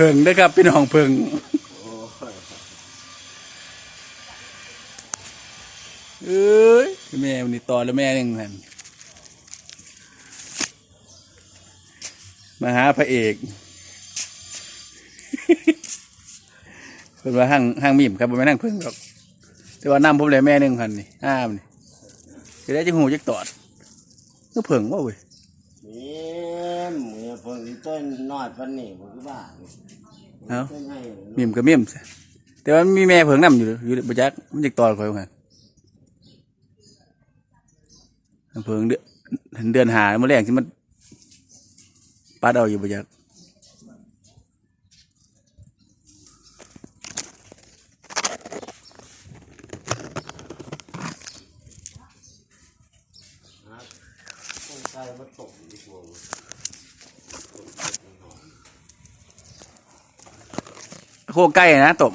พิงเด้ครับพี่น้องเพิงโอ้ยเอ้ยแม่มันนี่ต่อแล้วแม่หนึ่งพันมาหาพระเอกเป็นว่าห้างห้างมีมครับบ่แม่นห้างเพิ่งหรอกแต่ว่าน้ำผมเลยแม่หนึ่งพันนี่ห้ามนี่จะได้จังหูจักตอดก็เพิ่งว่าเว้ย ต้นน้อยปันนี่บ่คือบ้าเอ้า ต้นให้มีมก็มีมซะแต่ว่ามีแม่เพิ่งน้ำอยู่อยู่บ่จักมันจักตอดคอยว่าหั่นเพิ่งเดือนเดือนหาเมื่อแรงที่มันปัดเอาอยู่บ่จักต้นไทรมาตกดีกว่ โคใกล้นะตม。